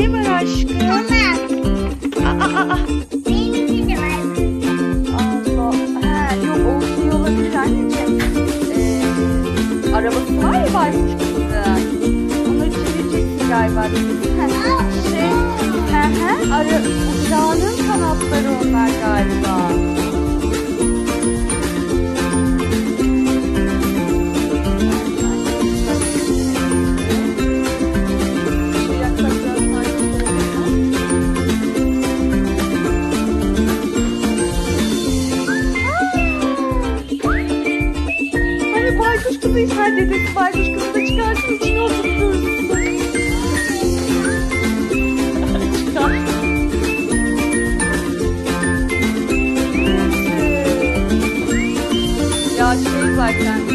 Ne var aşkım? Tamam. Aa, aa, aa. Benimki de var. Allah. He, yok o şey olabilir anneciğim. Ee, arabası var ya baykuş kızı. Onu çevireceksin galiba. Şey, he he, ara, uçağının kanatları onlar galiba. Dedesi baykuş kızı da çıkarsın içine oturtursun. Çıkar. Ya şey zaten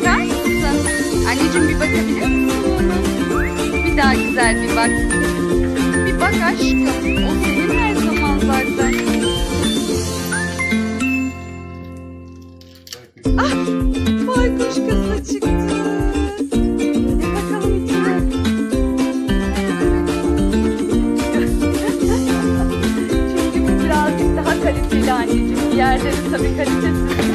bakar mısın? Anneciğim bir bakabilir misin? Bir daha güzel bir bak. Bir bak aşkım. O senin her zaman zaten. Ah! Baykuş kızla çıktı. Hadi bakalım içine. Çünkü birazcık daha kaliteli anneciğim. Diğerleri tabii kalitesiz.